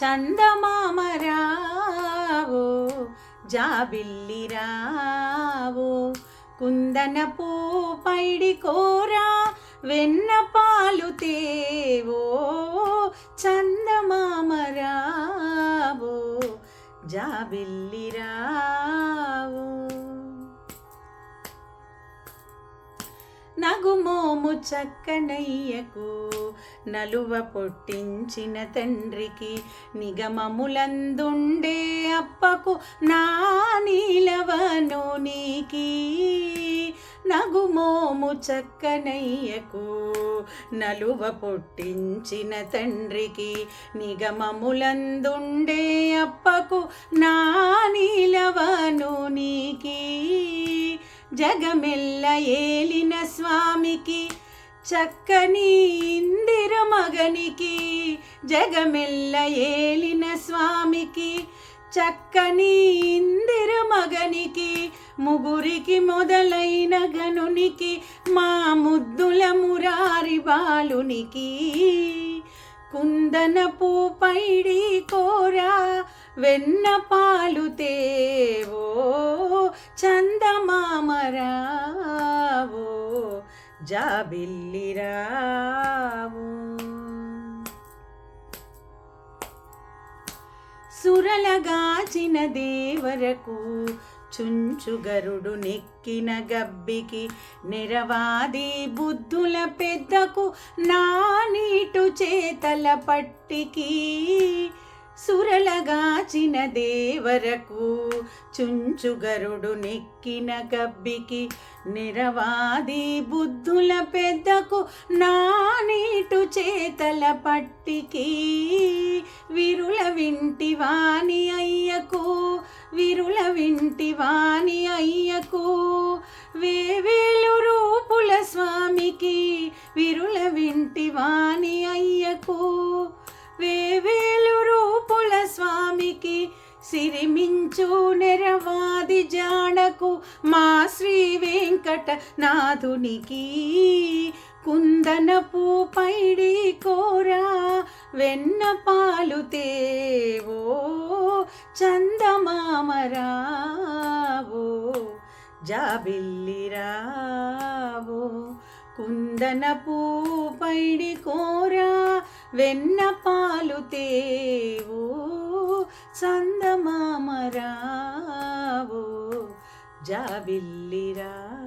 చందమామరావో జాబిల్లిరావో కుందనపు పైడి కోరా వెన్న పాలు తేవో చందమామరావో జాబిల్లిరా నగుమోము చక్కనయ్యకు నలువ పొట్టించిన తండ్రికి నిగమములందుండే అప్పకు నా నీలవను నీకి. నగుమోము చక్కనయ్యకు నలువ పొట్టించిన తండ్రికి నిగమములందుండే అప్పకు నా నీలవను జగమెల్ల ఏలిన స్వామికి చక్కని ఇందిర మగనికి జగమెల్ల ఏలిన స్వామికి చక్కని ఇందిర మగనికి ముగురికి మొదలైన గనునికి మా ముద్దుల మురారి బాలునికి కుందనపు పైడి కోరా వెన్న పాలు తేవో చందమామరావో జాబిల్లిరావో సురలగాచిన దేవరకు చుంచుగరుడు నెక్కిన గబ్బికి నిరవాది బుద్ధుల పెద్దకు నా నీటు చేతల పట్టికి సురలగాచిన దేవరకు చుంచుగరుడు నెక్కిన గబ్బికి నిరవాది బుద్ధుల పెద్దకు నానీటు చేతల పట్టికి విరుల వింటి వాణి అయ్యకు విరుల వింటి వాణి అయ్యకు. వేవేలు రూపుల స్వామికి విరుల వింటి వాణి అయ్యకు. సిరిమించు నెరవాది జాడకు మా శ్రీ వెంకట నాథునికి కుందనపు పైడి కోరా వెన్న పాలు తేవో చందమామరావో జాబిల్లిరావో కుందనపు పైడి కోరా వెన్న పాలు తేవో చంద జాబిల్లిరావో